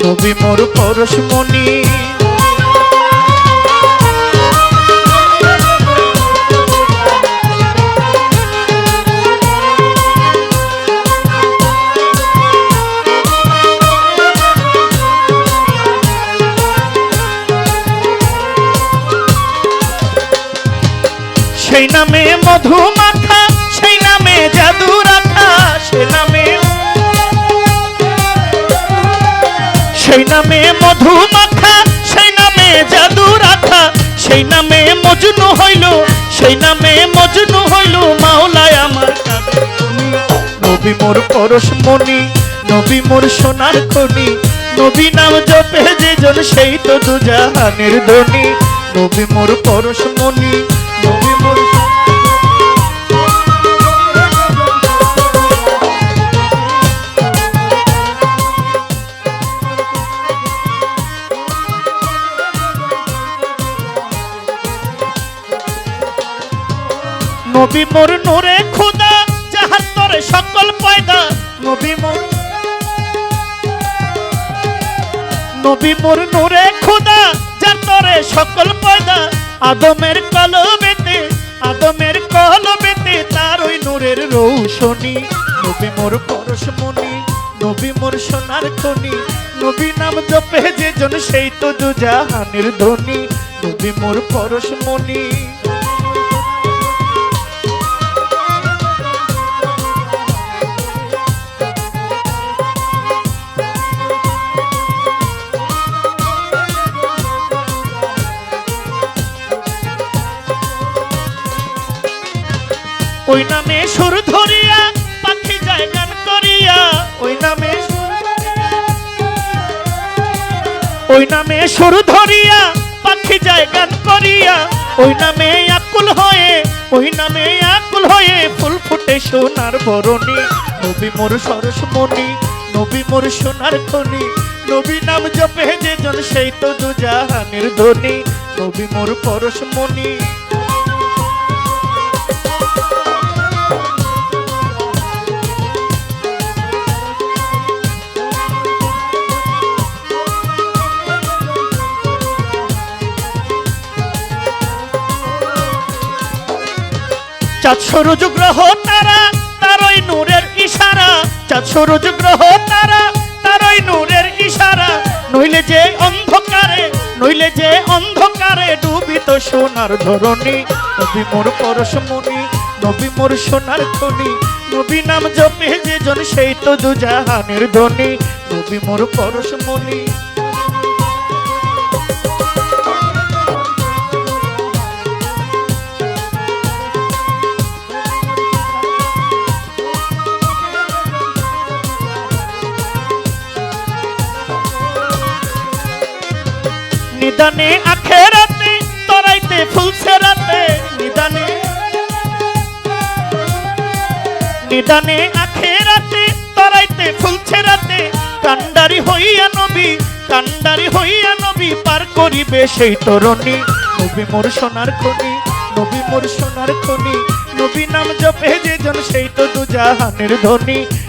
নবী মোর পরশমণি সেই নামে মধু মাখা সেই নামে জাদু রাখা সেই নামে সেই নামে মধু মাখা সেই নামে জাদু রাখা সেই নামে মজনু হইল, সেই নামে মজনু হইল মাওলায় আমার নবী মোর পরশমণি নবী মোর সোনার খনি, নবী নাম জপে যে জন সেই তো দুজাহানের ধনী নবী মোর পরশমণি নবী মোর নবী মোর নূরে খুদা, যাহার তরে সকল পয়দা। নবী মোর নবী মোর নূরে খুদা, যার তরে সকল পয়দা। আদমের কলবেতে আদমের কলবেতে তার ওই নূরের রৌশনী। নবী মোর পরশমণি নবী মোর সোনার খনি। নবী নাম জপে যে জন সেই তো দুজাহানের ধনী। নবী মোর পরশমণি ওই নামে সুর ধরিয়া, পাখি যায় গান করিয়া। ওই নামে ওই নামে সুর ধরিয়া, পাখি যায় গান করিয়া। ওই নামে আকুল হয়ে, ওই নামে আকুল হয়ে ফুল ফুটে সোনার বরণী। নবী মোর সরসমণি, নবী মোর সোনার খনি। নবী নাম জপে যে জন সেই তো দুজাহানের ধনী নবী মোর পরশমণি চাঁদ সরুজ গ্রহ তারা, তারই নূরের ইশারা। চাঁদ সরুজ গ্রহ তারা, তারই নূরের ইশারা। নইলে যে অন্ধকারে, নইলে যে অন্ধকারে ডুবিত সোনার ধরণী। নবী মোর পরশমণি নবী মোর সোনার খনি নবী নাম জপে যে জন সেই তো দুজাহানের ধনী। নবী মোর পরশমণি নিদানে আখেরাতে তরাইতে ফুলছে রাতে। নিদানে নিদানে আখেরাতে তরাইতে ফুলছে রাতে। কান্ডারি হইয়া নবী, কান্ডারি হইয়া নবী পার করিবে সেই তরণী। নবী মোর সোনার খনি, নবী মোর সোনার খনি, নবী নাম জপে যে জন সেই তো দুজাহানের ধনী।